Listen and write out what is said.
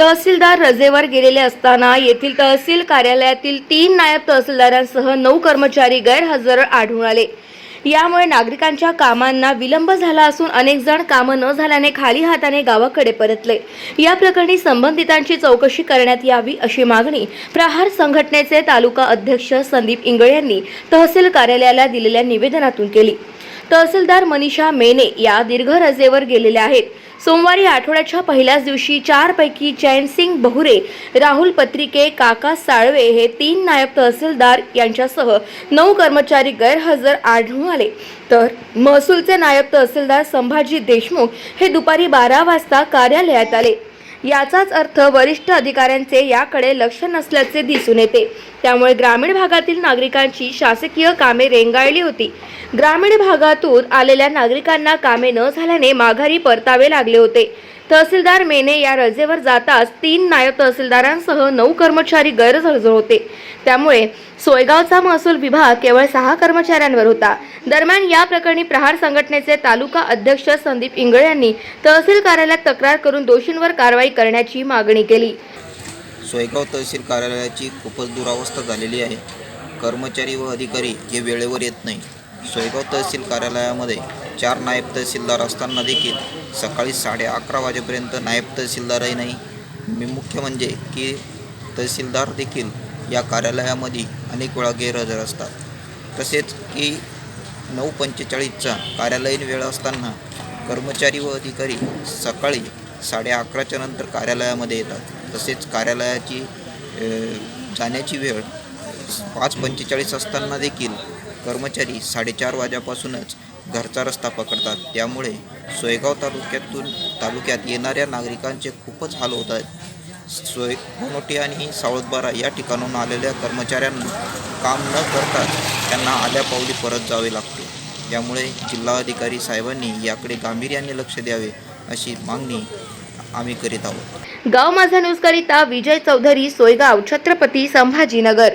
तहसीलदार रजेवर गेलेले असताना येथील तहसील कार्यालयातील तीन नायब तहसीलदारांसह नऊ कर्मचारी गैरहजर आढळून आले. यामुळे नागरिकांच्या कामांना विलंब झाला असून अनेक जण कामं न झाल्याने खाली हाताने गावाकडे परतले. या प्रकरणी संबंधितांची चौकशी करण्यात यावी अशी मागणी प्रहार संघटनेचे तालुका अध्यक्ष संदीप इंगळे यांनी तहसील कार्यालयाला दिलेल्या निवेदनातून केली. तहसीलदार मनीषा मेने या दीर्घ रजेवर गेलेल्या आहेत. सोमवारी आठवड्याच्या पहिल्याच दिवशी चारपैकी चैनसिंग बहुरे राहुल पत्रिके काका साळवे हे तीन नायब तहसीलदार यांच्यासह नऊ कर्मचारी गैरहजर आढळून आले. तर महसूलचे नायब तहसीलदार संभाजी देशमुख हे दुपारी बारा वाजता कार्यालयात आले. याचाच अर्थ वरिष्ठ अधिकाऱ्यांचे याकडे लक्ष नसल्याचे दिसून येते. त्यामुळे ग्रामीण भागातील नागरिकांची शासकीय कामे रेंगाळली होती. ग्रामीण भागातून आलेल्या नागरिकांना कामे न झाल्याने माघारी परतावे लागले होते. तहसीलदार मेने या रजेवर जाताच तीन नायब तहसीलदारांसह नऊ कर्मचारी गैरहजर होते. त्यामुळे सोयगावचा महसूल विभाग केवळ सहा कर्मचाऱ्यांवर होता. दरम्यान या प्रकरणी प्रहार संघटनेचे तालुका अध्यक्ष संदीप इंगळे यांनी तहसील कार्यालयात तक्रार करून दोषींवर कारवाई करण्याची मागणी केली. सोयगाव तहसील कार्यालयाची खूपच दुरावस्था झालेली आहे. कर्मचारी व अधिकारी हे वेळेवर येत नाही. सोयगाव तहसील कार्यालयामध्ये चार नायब तहसीलदार असताना देखील सकाळी साडे अकरा वाजेपर्यंत नायब तहसीलदारही नाही. मी मुख्य म्हणजे की तहसीलदार देखील या कार्यालयामध्ये अनेक वेळा गैरहजर असतात. तसेच की नऊ पंचेचाळीसचा कार्यालयीन वेळ असताना कर्मचारी व अधिकारी सकाळी साडे अकराच्या नंतर कार्यालयामध्ये येतात. तसेच कार्यालयाची जाण्याची वेळ पाच पंचेचाळीस असताना देखील कर्मचारी साडेचार वाजेपासूनच घरचा रस्ता पकडतात. त्यामुळे सोयगाव तालुक्यातून तालुक्यात येणाऱ्या नागरिकांचे खूपच हाल होत आहेत. सोय मोनोटी आणि सावळदबारा या ठिकाणाहून आलेल्या कर्मचाऱ्यांना काम न करता त्यांना आल्या पावली परत जावे लागते. त्यामुळे जिल्हाधिकारी साहेबांनी याकडे गांभीर्याने लक्ष द्यावे अशी मागणी आम्ही करीत आहोत. गाव माझा न्यूज करिता विजय चौधरी सोयगाव छत्रपती संभाजीनगर.